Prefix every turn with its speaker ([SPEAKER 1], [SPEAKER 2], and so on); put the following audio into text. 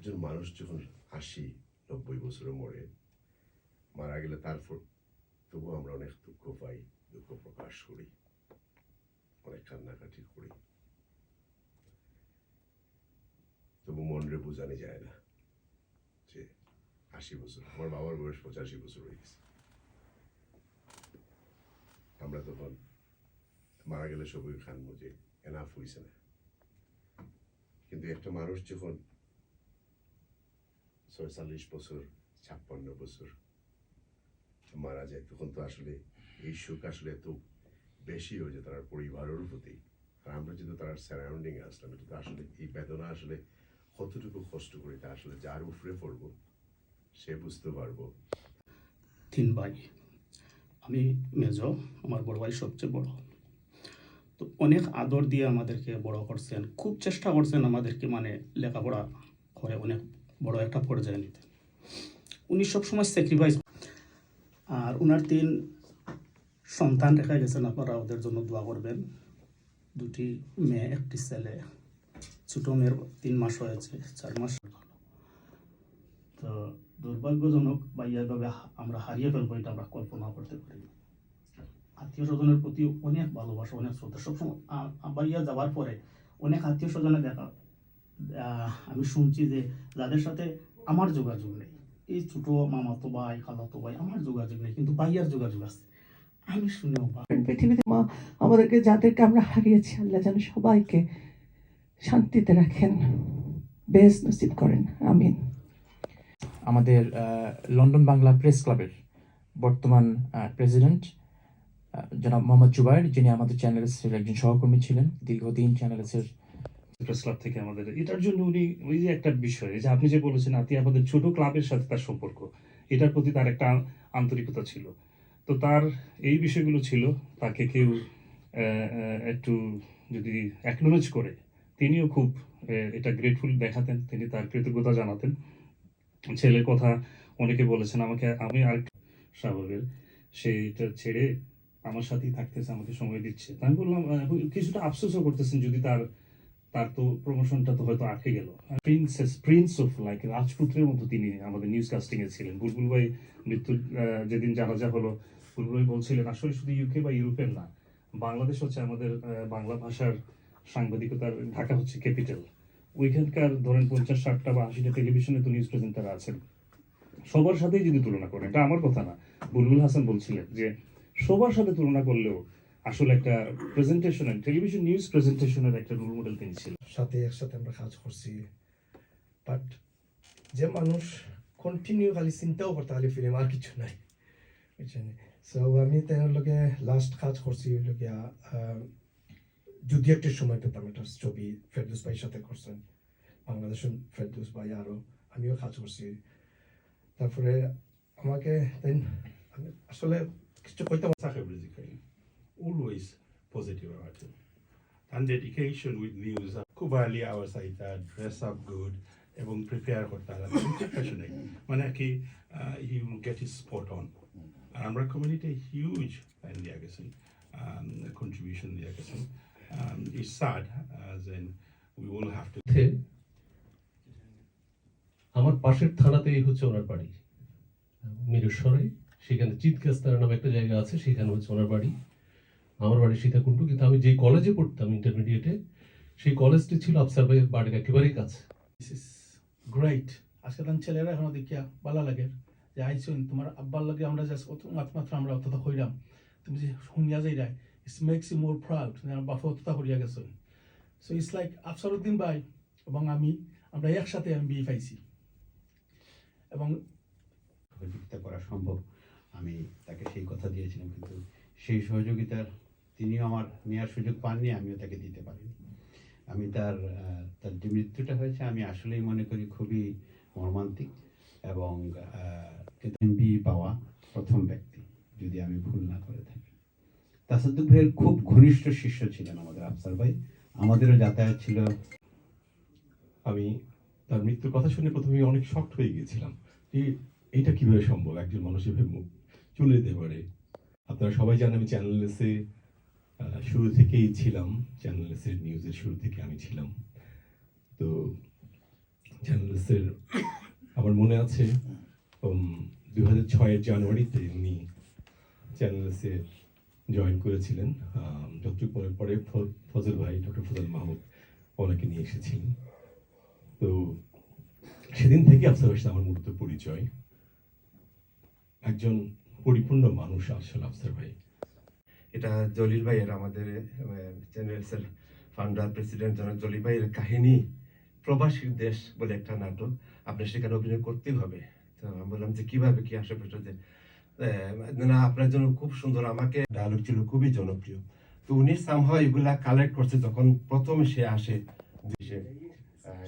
[SPEAKER 1] একজন মানুষ যখন আশি নব্বই বছরে মরে, মারা গেলে তারপর তবু আমরা অনেক দুঃখ পাই, দুঃখ প্রকাশ করি, অনেক কান্নাকাটি করি। তবু মনরে বোঝানো যায় না যে আশি বছর, আমার বাবার বয়স পঁচাশি বছর হয়ে গেছে। আমরা তখন মারা গেলে সবই খানবো যে এনাফ হয়েছে না। কিন্তু একটা মানুষ যখন ছয়চল্লিশ বছর, ছাপ্পান্ন বছর মারা যায়। তখন তো আসলে এই সুখ আসলে এত বেশি হয়ে যায় তার পরিবারের প্রতি। আর আমরা যদি তার সারাউন্ডিং আসলাম, এটা তো আসলে এই বেদনা আসলে কতটুকু কষ্ট করি তা আসলে যার উপরে পড়ব, সে বুঝতে পারব।
[SPEAKER 2] তিন ভাই, আমি মেজ, আমার বড় ভাই সবচেয়ে বড়। তো অনেক আদর দিয়ে আমাদেরকে বড় করছেন, খুব চেষ্টা করছেন আমাদেরকে মানে লেখাপড়া করে অনেক বড় একটা পর্যায়ে নিতে উনি সবসময় স্যাক্রিফাইস আর ওনার তিন সন্তান রেখে গেছেন, আপনারা ওদের জন্য দোয়া করবেন। দুটি মেয়ে, একটি ছেলে। ছোটো মেয়ের তিন মাস হয়েছে, চার মাস। তো দুর্ভাগ্যজনক বা ইয়াভাবে আমরা হারিয়ে ফেলব, এটা আমরা কল্পনা করতে পারি। আত্মীয় স্বজনের প্রতি অনেক ভালোবাসা, অনেক শ্রদ্ধা। সবসময় আব্বাইয়া যাওয়ার পরে অনেক আত্মীয় স্বজনে দেখা আমি শুনছি যে যাদের সাথে আমার যোগাযোগ নেই এই ছোট মামাতো ভাই খালাতো ভাই আমার যোগাযোগ নেই কিন্তু ভাইয়ার যোগাযোগ আছে। আমি শুনেও
[SPEAKER 3] পৃথিবীতে মা আমাদেরকে যাদেরকে আমরা হারিয়েছি আল্লাহ যেন সবাইকে শান্তিতে রাখেন বেশ নসিব করেন আমিন।
[SPEAKER 4] আমাদের লন্ডন বাংলা প্রেস ক্লাবের বর্তমান প্রেসিডেন্ট জনাব মোহাম্মদ জুবাইর যিনি আমাদের চ্যানেলসের একজন সহকর্মী ছিলেন দীর্ঘদিন চ্যানেলসের
[SPEAKER 5] প্রেস ক্লাব থেকে আমাদের। এটার জন্য উনি, ওই যে একটা বিষয় যে আপনি যে বলেছেন, আতি আমাদের ছোট ক্লাবের সাথে তার সম্পর্ক, এটার প্রতি তার একটা আন্তরিকতা ছিল। তো তার এই বিষয়গুলো ছিল, তাকে কেউ একটু যদি অ্যাকনোলেজ করে, তিনিও খুব এটা গ্রেটফুল দেখাতেন, তিনি তার কৃতজ্ঞতা জানাতেন। ছেলের কথা অনেকে বলেছেন, আমাকে, আমি আর স্বাভাবিক, সেইটা ছেড়ে আমার সাথেই থাকতেছে, আমাকে সময় দিচ্ছে। আমি বললাম কিছুটা আফসোসও করতেছেন যদি তার তার তো প্রমোশনটা তো হয়তো আটকে গেল। প্রিন্সেস প্রিন্স অফ লাইক রাজপুত্রের মতো তিনি আমাদের নিউজ কাস্টিং এ ছিলেন। বুলবুল ভাই মৃত্যু যেদিন জানাজা হলো, বুলবুল ভাই বলছিলেন, আসলে শুধু ইউকে বা ইউরোপের না, বাংলাদেশ হচ্ছে আমাদের বাংলা ভাষার সাংবাদিকতার ঢাকা হচ্ছে ক্যাপিটাল ওইখানকার ধরেন পঞ্চাশ ষাটটা বা আশিটা টেলিভিশনে তো নিউজ প্রেজেন্টার আছেন। সবার সাথেই যদি তুলনা করেন, এটা আমার কথা না, বুলবুল হাসান বলছিলেন যে, সবার সাথে তুলনা করলেও আসলে একটা প্রেজেন্টেশনের টেলিভিশন নিউজ প্রেজেন্টেশনের একটা রোল মডেল তিনি ছিলেন।
[SPEAKER 6] সাথে একসাথে আমরা কাজ করছি। বাট যে মানুষ কন্টিনিউ খালি চিন্তাও করতে খালি ফিল্ম আর কিছু নাই। বুঝছেন? সো আমি তার লগে লাস্ট কাজ করছি লগে যদি একটা সময় পেতাম একটা ছবি ফেরদুস ভাইয়ের সাথে করছেন। বাংলাদেশের ফেরদুস ভাই আরও আমিও কাজ করছি। তারপরে আমাকে আসলে কিছু
[SPEAKER 7] Sahib Rizikali, always positive about him. And dedication with news. খুব early hours আইতা dress up good, এবং prepare করতে হবে প্রিপারেশন মানে কি he will get his spot on আর আমরা কমিউনিটি হিউজ লাইন দিয়া গেছেন কন্ট্রিবিউশন গেছেন it's sad as an we will have to
[SPEAKER 8] মধ্যে আমার পাশের থানাতেই হচ্ছে ওনার বাড়ি। মিরেশ্বরে সেখানে চিৎকাস্তার নামে একটা জায়গা আছে, সেখানে হচ্ছে ওনার বাড়ি। আমার বাড়ি সীতাকুণ্ডু কিন্তু আমি যেই কলেজে পড়তাম ইন্টারমিডিয়েটে সেই কলেজটি ছিল আফসার ভাইয়ের বাড়ির একেবারেই কাছে।
[SPEAKER 9] দিস ইজ গ্রেট আজকে তার ছেলেরা এখনও দেখিয়া ভালো লাগে যে আইসুন তোমার আব্বার লাগে আমরা জাস্ট অত মাত্র আমরা অতটা হইলাম তুমি যে শুনিয়া যাই it's makes you more proud আমার বাপা অতটা হরিয়া গেছেন। সো ইটস লাইক আফসারুদ্দিন ভাই এবং আমি আমরা একসাথে আমি বিয়ে পাইছি। এবং
[SPEAKER 10] সহযোগিতা করা সম্ভব। আমি তাকে সেই কথা দিয়েছিলাম কিন্তু সেই সহযোগিতার তিনিও আমার নেওয়ার সুযোগ পাননি, আমিও তাকে দিতে পারিনি। আমি তার তার যে মৃত্যুটা হয়েছে, আমি আসলেই মনে করি খুবই মর্মান্তিক এবং এমপি পাওয়া প্রথম ব্যক্তি, যদি আমি ভুল না করে থাকি। তাসাদুক ভাইয়ের খুব ঘনিষ্ঠ শিষ্য ছিলেন আমাদের আফসার ভাই। আমাদেরও যাতায়াত ছিল।
[SPEAKER 11] আমি তার মৃত্যুর কথা শুনে প্রথমে অনেক শক্ট হয়ে গিয়েছিলাম যে এইটা কীভাবে সম্ভব? একজন মানুষ এভাবে মুখ চলে যেতে পারে। আপনারা সবাই জানেন আমি চ্যানেল এসে শুরু থেকেই ছিলাম চ্যানেল এসের নিউজের শুরু থেকে আমি ছিলাম। তো চ্যানেলসের আমার মনে আছে দু হাজার ছয়ের জানুয়ারিতে উনি চ্যানেল চ্যানেলসে জয়েন করেছিলেন। যতটুকু পড়ে, ফ- ফজল ভাই ডক্টর ফজল মাহমুদ ওনাকে নিয়ে এসেছিলেন। তো সেদিন থেকে আফসার সাথে আমার মূলত পরিচয়। একজন পরিপূর্ণ মানুষ আসলে আফসার ভাই।
[SPEAKER 12] এটা জলিল ভাইয়ের আমাদের চ্যানেলসের ফাউন্ডার প্রেসিডেন্ট জনাব জলিল ভাইয়ের কাহিনী প্রবাসীর দেশ বলে একটা নাটক। আপনি সেখানে অভিনয় করতেই হবে। তো আমি বললাম যে কীভাবে কি আশেপাশে যে না আপনার জন্য খুব সুন্দর আমাকে ডায়লগ ছিল খুবই জনপ্রিয়। তো উনি সামহাও এগুলা কালেক্ট করছে যখন প্রথম সে আসে আহ,